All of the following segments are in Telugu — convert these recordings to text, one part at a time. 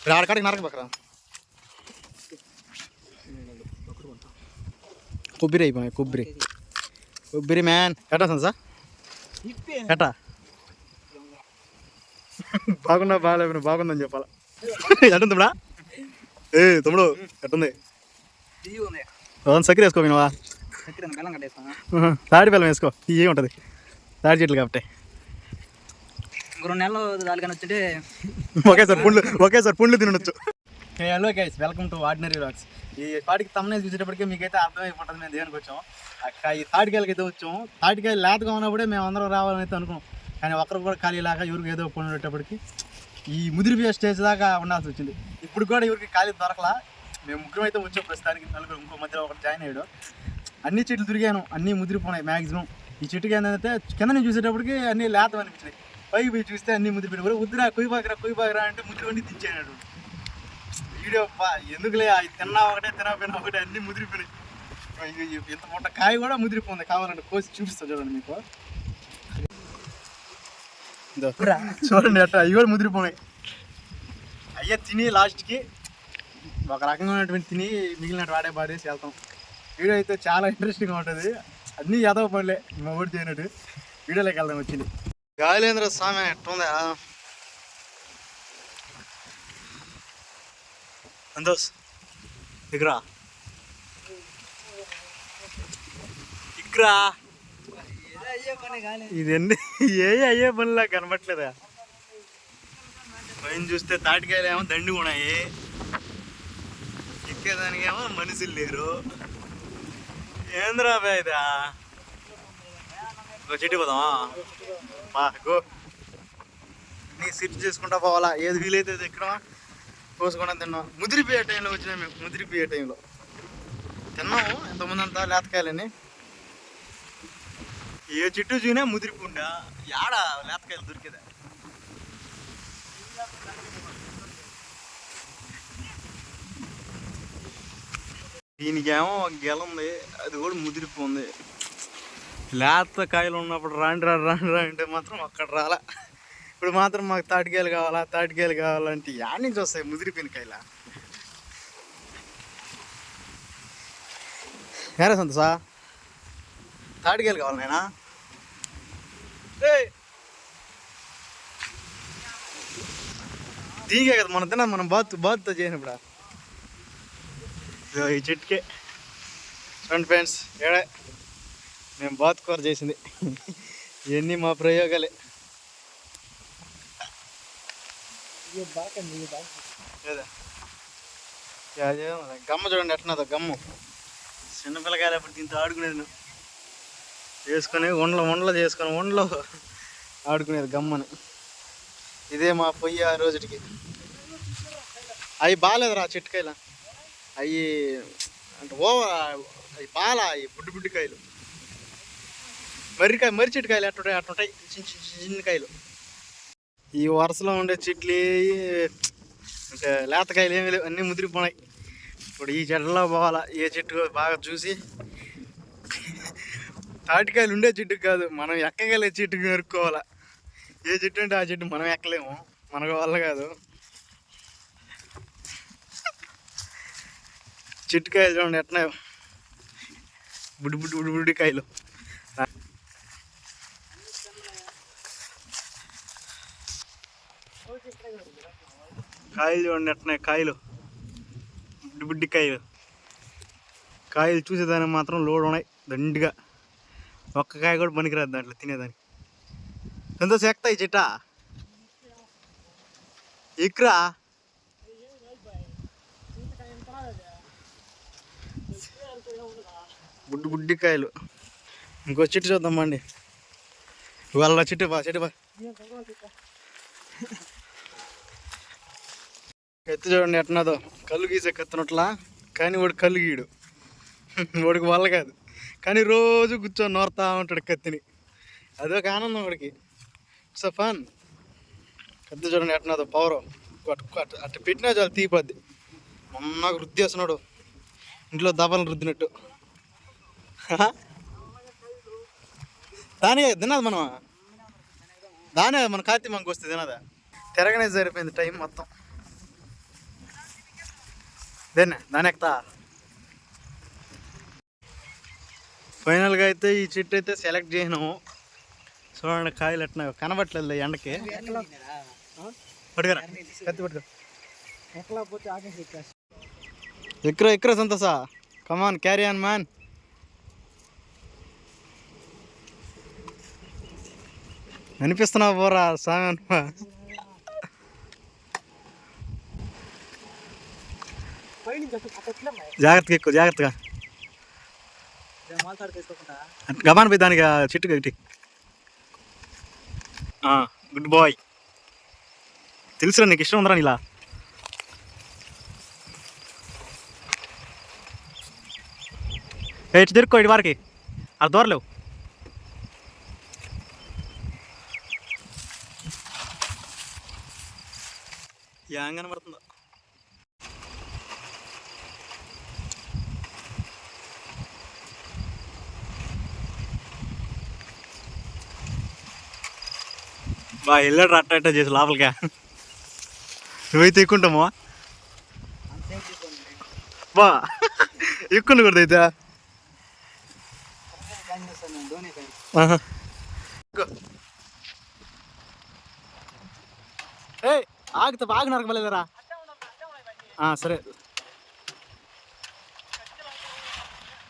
ఇప్పుడు ఆడకాడికి నరక పక్కరా. కొబ్బరి అయిపోయి కొబ్బరి. కొబ్బరి మ్యాన్. ఎట్టా సార్ ఎట్టా? బాగున్నా బాగాలేకపోయినా బాగుందని చెప్పాలా? ఎట్టుంది తమ్ముడా ఏ తమ్ముడు ఎట్టుంది? సక్కర బెల్లం కట్టేస్తాను? తాడి బెల్లం వేసుకో ఇవే ఉంటుంది. తాడి చెట్లు కాబట్టి. రెండు నెలలు దానికని వచ్చింటే ఒకేసారి పుండ్లు ఒకేసారి పుండ్లు తినొచ్చు. Hello guys welcome to ordinary rocks ఈ పాటికి తమ్మనే చూసేటప్పటికే మీకైతే అర్థమైపోతుంది మేము దేనికి వచ్చాం అక్క ఈ తాటికాయలకి అయితే వచ్చాం తాటికాయలు లేతగా ఉన్నప్పుడే మేము అందరం రావాలని అయితే అనుకున్నాం. కానీ ఒకరు కూడా ఖాళీ లాగా ఎవరికి ఏదో పని ఉండేటప్పటికి ఈ ముదిరిపోయే స్టేజ్ దాకా ఉండాల్సి వచ్చింది. ఇప్పుడు కూడా ఎవరికి ఖాళీ దొరకలా. మేము ముగ్గురం అయితే వచ్చాం ప్రస్తుతానికి. నలుగురు ఇంకో మధ్యలో ఒకటి జాయిన్ అయ్యాడు. అన్ని చెట్లు తిరిగాను అన్నీ ముదిరిపోయినాయి మ్యాక్సిమం ఈ చెట్టుకి ఏంటంటే కింద నుంచి చూసేటప్పటికి అన్నీ లేత అనిపించినాయి. పైకి పోయి చూస్తే అన్ని ముదిరిపోయినాయి ఉద్దిరా కుయ్యబాకరా కుయ్యబాకరా అంటే ముదిరివండి దించాడు వీడియో పా ఎందుకులే అవి తిన్నా ఒకటే తినకపోయినా ఒకటే అన్ని ముదిరిపోయినాయి ఇంత మొట్ట కాయ కూడా ముదిరిపోయింది కావాలంటే కోసి చూపిస్తా చూడండి మీకు. చూడండి అట్ట అవి కూడా ముదిరిపోయినాయి. అయ్యా తిని లాస్ట్కి ఒక రకంగా ఉన్నటువంటి తిని మిగిలినట్టు వాడే పాడేసి వెళ్తాం. వీడియో అయితే చాలా ఇంట్రెస్టింగ్గా ఉంటుంది. అన్నీ యాదవ పనులే మా ఊరు చేయనట్టు. వీడియోలోకి వెళ్దాం వచ్చింది. గాలేంద్ర స్వామి ఎట్టుందా సంతోష్ ఇగ్రా. ఇగ్రా. అయ్యే పని కానీ ఏ అయ్యే పనిలా కనబట్లేదా పైన చూస్తే తాటికాయలేమో దండి ఉన్నాయి. ఎక్కేదానికి ఏమో మనుషులు లేరు. ఏంద్రా ఇదా? చెట్టు పోదామా? బా గో. నీ సిట్ చేసుకుంటా పోవాలా? ఏది వీలైతే అది ఎక్కడం కోసుకుంటా తిన్నాం ముదిరిపోయే టైంలో వచ్చినాం మేము. ముదిరిపోయే టైంలో తిన్నాము. ఎంతమంది అంతా లేతకాయలని ఏ చెట్టు చూసినా ముదిరిపోండా యాడ లేతకాయలు దొరికేదా? దీనికేమో గెల ఉంది. అది కూడా ముదిరిపోంది. లేత కాయలు ఉన్నప్పుడు రాండి రా రాండి రా అంటే మాత్రం అక్కడ రాలా. ఇప్పుడు మాత్రం మాకు తాటికాయలు కావాలా తాటికాయలు కావాలంటే యాడ్ నుంచి వస్తాయి ముదిరిపోయిన కాయల నేరా సంతోషా? తాటికాయలు కావాలి నేనా దీనికే కదా మనం తిన్నా మనం బాత్ బాత్తో చేయనప్పుడు ఈ చెట్టుకే. చూడండి ఫ్రెండ్స్ ఏడే? మేము బాత్ కూర చేసింది. ఇవన్నీ మా ప్రయోగాలే. గమ్మ చూడండి ఎట్టినదో గమ్ము. చిన్నపిల్లకాయలు అప్పుడు దీంతో ఆడుకునేది నువ్వు. చేసుకొని ఉండలు ఉండలు చేసుకొని ఉండలు ఆడుకునేది గమ్మని. ఇదే మా పొయ్యి ఆ రోజుకి అవి బాగాలేదురా చెట్టుకాయలు అవి అంటే ఓవర్ అవి బాల అవి బుడ్డి బుడ్డి కాయలు మర్రికాయ మర్రి చెట్టుకాయలు ఎట్టుంటాయి అట్టుంటాయి చిన్న చిన్న చిన్న కాయలు. ఈ వరుసలో ఉండే చెట్లు అంటే లేతకాయలు ఏమి లేవు. అన్నీ ముదిరిపోయినాయి ఇప్పుడు ఈ చెట్లలో పోవాలా ఏ చెట్టు బాగా చూసి. తాటికాయలు ఉండే చెట్టుకు కాదు మనం ఎక్కగలే చెట్టుకు నరుక్కోవాలా ఏ చెట్టు అంటే ఆ చెట్టు మనం ఎక్కలేము మనకు వల్ల కాదు. చెట్టుకాయలు చూడండి ఎట్లా. బుడ్డి బుడ్డి బుడ్డి బుడ్డి కాయలు. కాయలు చూడండి ఎట్లా కాయలు. బుడ్డి బుడ్డి కాయలు. కాయలు చూసేదానికి మాత్రం లోడ్ ఉన్నాయి దండిగా. ఒక్క కాయ కూడా పనికిరాదు దాంట్లో తినేదానికి. సంతోష్ ఎక్కుతాయి చెట్టా. ఇక్రా బుడ్డి బుడ్డి కాయలు. ఇంకో చెట్టు చూద్దామండి వాళ్ళ చెట్టు బా చెట్టు బా. ఎత్తు చూడండి ఎట్టినదో. కళ్ళు గీసే కత్తినట్లా. కానీ వాడు కళ్ళు గీడు వాడికి వల్ల కాదు. కానీ రోజు కూర్చొని నోరుతా ఉంటాడు కత్తిని. అదొక ఆనందం వాడికి. It's fun. కత్తి చూడండి ఎట్టినదో. పవర్. అట్ట పెట్టినా చాలా తీపద్ది. మొన్నకు వృద్ధి చేస్తున్నాడు ఇంట్లో దబలను రుద్దినట్టు. దానే తినదు మనం దానే మన కార్తీ మనకు వస్తే తినదా? తిరగనే సరిపోయింది టైం మొత్తం. దేన్ని దాని ఎక్కుతా ఫైనల్గా అయితే ఈ చెట్టు అయితే సెలెక్ట్ చేసినాము. చూడండి కాయలు ఎట్లా కనబట్టలేదు ఎండకి. పట్టుకురా? కత్తి పట్టుకో. ఎట్లా పోతే ఆకేసి ఎక్కేస్తా. ఎక్కడ ఎక్కడ సంతోషా? Come on carry on man అనిపిస్తున్నావు పోరా సామె అనుమా పైనుంచి అసలు అట్లా ఎట్లా మరి? జాగ్రత్తగా ఎక్కువ జాగ్రత్తగా. గమాన్ పోయి దానికి ఆ చెట్టు కట్టి గుడ్ బాయ్. తెలుసురా నీకు ఇష్టం ఉందరా ఇలా ఏ ఇటు తిరుక్కో ఇటు వారికి. అది దూరలేవు యాంగ్ కనబడుతుందా. బా వెళ్ళాడు అట్ట అట్ట చేసి లోపలికా నువ్వైతే ఎక్కుంటామో బా ఎక్కుండు కూడా అయితే. ఏ ఆగుతా బాగా నరకలేదరా సరే.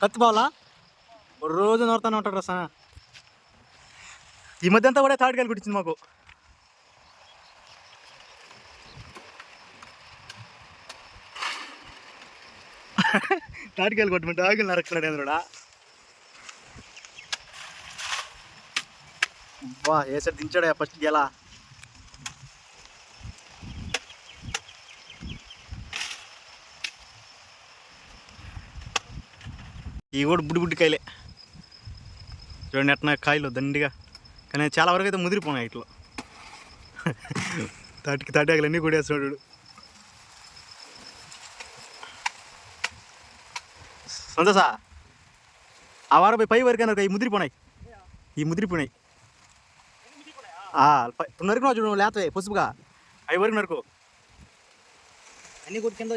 కత్తి బావాలా? రోజు నోరుతానే ఉంటాడు రా ఈ మధ్య అంతా కూడా తాటికాయలు కుట్టించింది మాకు. తాటికాయలు కొట్టమంటే ఆగిలు నరకలేడు ఎందుడా బా వేసాడు దించాడా ఫస్ట్ గెలా. ఇవి కూడా బుడ్డి బుడ్డి కాయలే. చూడండి ఎట్లా కాయలు దండిగా. కానీ చాలా వరకు అయితే ముదిరిపోయినాయి ఇట్లో. తాటికి తాటాకులు అన్నీ వేస్తున్నాడు సంతోషా? ఆ వారం పోయి పై వరకు అన్నారు ఈ ముదిరిపోయినాయి ఈ ముదిరిపోయినాయి ఆ, పై- ఇప్పుడు నరుకున్నావు చూడు లేతవే పసుపుగా. అవి వరకు నరుకు. అన్ని కింద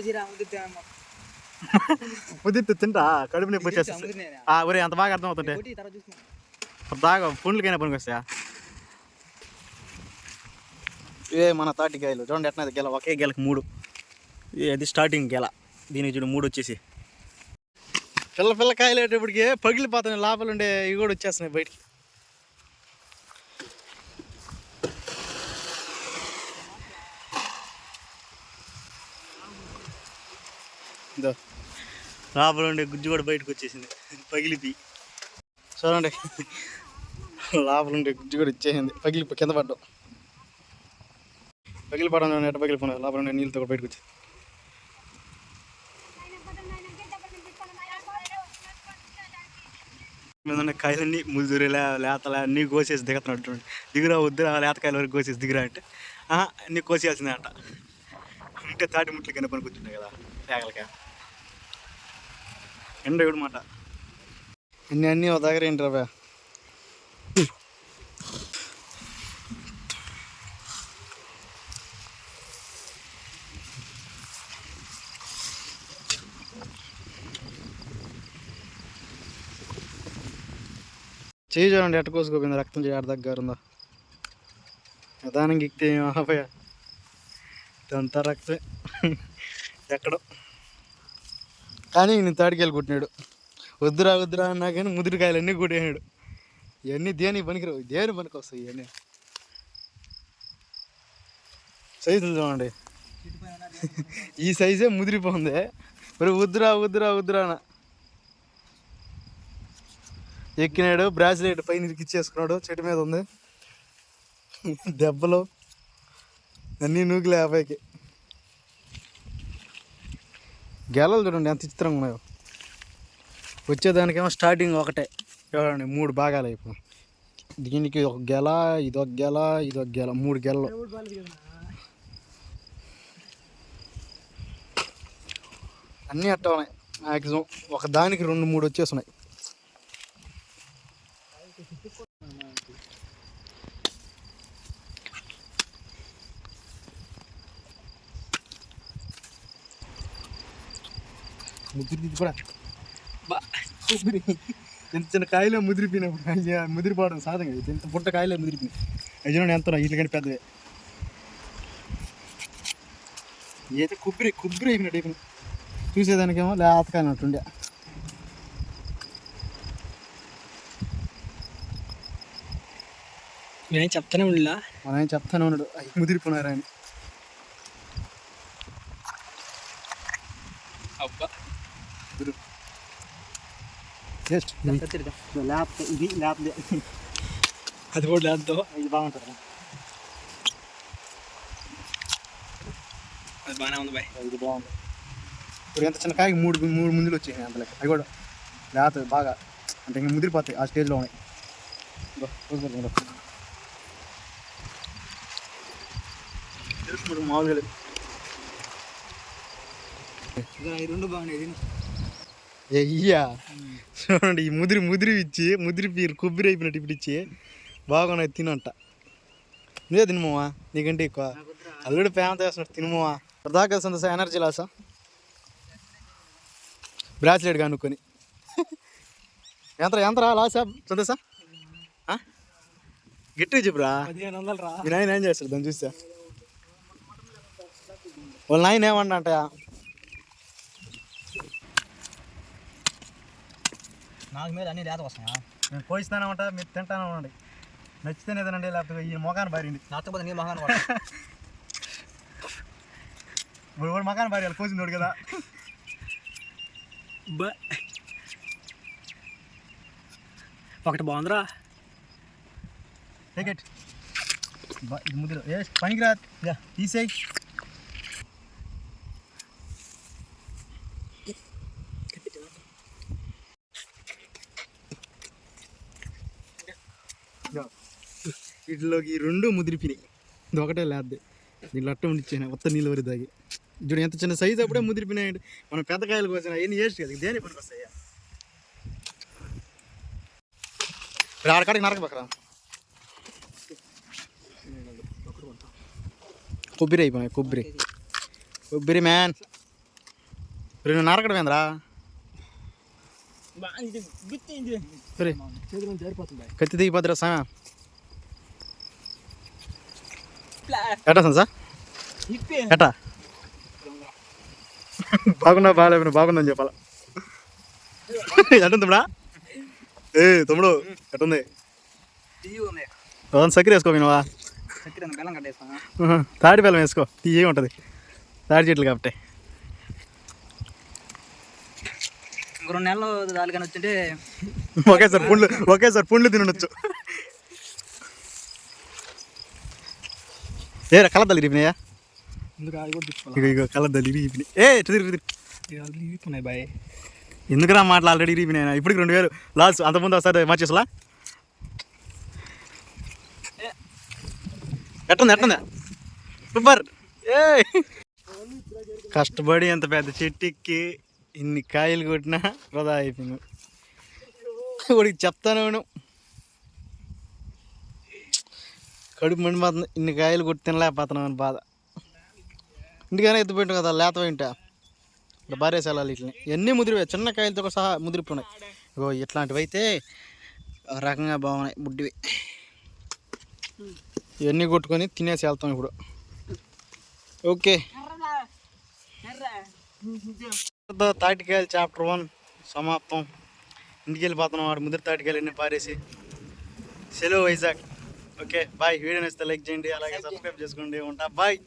ముదిరితే తింటా కడుపు నొప్పి వచ్చేస్తుంది. ఆ, ఒరే అంత బాగా అర్థం అవుతుంటే దాకా పుండ్లకైనా పనికి వస్తాయా? ఇవే మన తాటికాయలు చూడండి ఎట్లా గెల. ఒకే గెలకు మూడు. ఇది అది స్టార్టింగ్ గెల. దీనికి చూడు మూడు వచ్చేసి. పిల్ల పిల్ల కాయలు వేటప్పటికి పగిలిపోతున్నాయి. లోపల ఉండే ఇవి కూడా వచ్చేస్తున్నాయి బయటికి. ఇదో లోపల ఉండే గుజ్జు కూడా బయటకు వచ్చేసింది. పగిలిపి చూడండి. లోపల ఉండే గుజ్జు కూడా ఇచ్చేసింది పగిలి కింద పడ్డాం పగిలిపడడం ఎట్ట పగిలిపోయినా లోపల ఉండే నీళ్ళతో కూడా బయటకు వచ్చింది మీద ఉన్న కాయలన్నీ ముదురు లేతల అన్నీ కోసేసి దిగుతున్నాడు చూడండి. దిగురా వద్దురా లేతకాయల వరకు కోసేసి దిగురా అంటే ఆహా, అన్నీ కోసేయాల్సిందే అంట ఉంటే తాటి ముట్లు కింద పని కూర్చుంటాయి కదా తేగలకా ఎండ ఇవ్వడు మాట అన్నీ అన్నీ ఒక దగ్గర ఏంటి రా చేయి చూడండి ఎట్ట కోసుకోపోయింది రక్తం చేయడ దగ్గర ఉందా. నిదానం గిక్తే ఆపోయా ఇదంతా రక్తమే. ఎక్కడో. కానీ నేను తాడికాయలు కుట్టినాడు. వద్దురా వద్దురా అన్నా కానీ ముదిరికాయలు అన్నీ ఇవన్నీ దేనికి పనికిరావు? దేని పనికి వస్తాయి ఇవన్నీ? సైజు చూడండి. ఈ సైజే ముదిరిపోతుంది మరి వద్దురా వద్దురా వద్దురా అన్న. ఎక్కినాడు బ్రాస్లెట్ పైన ఇచ్చేసుకున్నాడు చెట్టు మీద ఉంది. దెబ్బలు. అన్నీ నూకులే అబ్బాయికి గెలలు చూడండి ఎంత చిత్రంగా ఉన్నాయో. వచ్చేదానికేమో స్టార్టింగ్ ఒకటే. చూడండి మూడు భాగాలు అయిపోయి దీనికి ఒక గెల ఇదొక గెల ఇదొక గెల మూడు గెలలు. అన్నీ అట్ట ఉన్నాయి మ్యాక్సిమం ఒక దానికి రెండు మూడు వచ్చేస్తున్నాయి ముదిరి ఇది కూడా ఎంత చిన్న కాయలే ముదిరిపోయినప్పుడు అయ్యా ముదిరిపోవడం సాధం కదా ఇంత పుట్ట కాయలే ముదిరిపోయినాయి. అయ్యో నేను ఎంత ఇట్లా కానీ పెద్దవే. అయితే కుబ్బరి కుబ్బరి అయిపోయినట్టు అయిపోయినాయి చూసేదానికేమో లేతకానట్టుండే నేను చెప్తానే ఉండిలా? మన చెప్తానే ఉన్నాడు. ముదిరిపోయినారు అని అబ్బా ముదిరి జస్ట్ లేకపోతే ఇది లేకపోతే అది కూడా లేదో ఇది బాగుంటుంది అది బాగానే ఉంది బాయ్ ఇది బాగుంది ఇప్పుడు ఎంత చిన్న కాయకి మూడు మూడు ముందులు వచ్చాయి అంత లెక్క అవి కూడా లేత బాగా అంటే ఇంకా ముదిరిపోతాయి ఆ స్టేజ్లో ఉన్నాయి ఇదిగో, చూసుకోండి ఇదిగో. తెలుసు మరి మామూలుగా లేదు. ఈ రెండు బాగున్నాయి అయ్యా చూడండి ఈ ముదిరి ముదిరి ఇచ్చి ముదిరి పీరు కొబ్బరి అయిపోయినట్టు ఇప్పుడు ఇచ్చి బాగున్నాయి తినంట. నువ్వే తినమోవా? నీకంటే ఎక్కువ. అల్లుడు ప్రేమ చేస్తున్నట్టు తినమోవా? దాకా సంతోషం ఎనర్జీ లాసా. బ్రాస్లెట్ కనుక్కొని. ఎంత ఎంతరా లాసా సంతోషా? ఆ? గట్టిగా చెప్పురా మీ నాయన ఏం చేస్తాడు? దాన్ని చూస్తే. వాళ్ళ నాయన ఏమన్నా నాకు మీద అన్ని లేత వస్తాయా నేను పోయిస్తానే ఉంటా మీరు తింటానే ఉండండి. నచ్చితేనే తినండి లేకపోతే ఈ మొఖాన్ని బారింది. నాతో పోతే నీ మహాన్ ఇప్పుడు కూడా మకాన్ భార్య పోసింది కదా. ఒకటి బాగుందిరా. టికెట్ ఇది ముద్ర ఏ పనికి రా తీసేయి. వీటిలోకి రెండు ముదిరిపినాయి ఇది ఒకటే లేదు దీంట్లో అట్ట ఉండిచ్చాను మొత్తం నీళ్ళు వరి దాగి చూడు ఎంత చిన్న సైజు అప్పుడే ముదిరిపోయినాయండి. మనం పెద్ద కాయలు కోసం అవన్నీ వేస్ట్ కదా దేని పనికి వస్తాయా ఆడకాడికి నరకబకరా కొబ్బరి అయిపోయినాయి కొబ్బరి. కొబ్బరి మ్యాన్ రెండు నరకడం ఏంద్రా? కత్తి దిగిపోతురా సా ఎట్టా సార్ ఎట్టా? బాగున్నా బాగాలేవు బాగుందని చెప్పాలా? ఎట్టుందిరా ఏ తమ్ముడు ఎట్టుంది? తీయి ఉంది అదంతా చక్కెర వేసుకో వినవా. తాడి బెల్లం వేసుకో తీయగా ఉంటుంది. తాడి చెట్లు కాబట్టి. రెండు నెలలు దాని కానీ వచ్చింటే ఒకేసారి పుండ్లు ఒకేసారి పుండ్లు తినొచ్చు ఏ కలద్దలు ఇరిపినాయా కలద్దలు ఇరిగిపోయినాయి ఏ. ఇప్పున్నాయి బాయ్. ఎందుకురా మాటలు ఆల్రెడీ ఇరిగిపోయినాయి ఇప్పటికి రెండు వేలు. లాస్ట్ అంతకుముందు ఒకసారి మార్చేసలా ఎట్టుంది ఎట్టుంది? సూపర్. ఏ. కష్టపడి ఎంత పెద్ద చెట్టుకి ఇన్ని కాయలు కొట్టినా వృధా అయిపోయింది. వాడికి చెప్తానే ఉన్నాం కడుపు మండిపోతుంది. ఇన్ని కాయలు కొట్టి తినలేకపోతున్నాం అని బాధ. ఇంటికైనా ఎత్తుపెట్టు కదా లేత వింటా ఇక్కడ భార్య ఇట్లని ఇవన్నీ ముదిరిపోయాయి. చిన్న కాయలతో సహా ముదిరిపోయినాయి. ఇగో ఇట్లాంటివి అయితే రకంగా బాగున్నాయి బుడ్డివి. ఇవన్నీ కొట్టుకొని తినేసి వెళ్తాం ఇప్పుడు. ఓకే. తాటికాయలు చాప్టర్ వన్ సమాప్తం. ఇంటికి వెళ్ళిపోతున్నాం వాడు ముదిరి తాటికాయలు అన్నీ పారేసి. సెలవు వైజాగ్. Okay bye. వీడియో నచ్చితే లైక్ చేయండి అలాగే సబ్స్క్రైబ్ చేసుకోండి ఉంటా. బాయ్.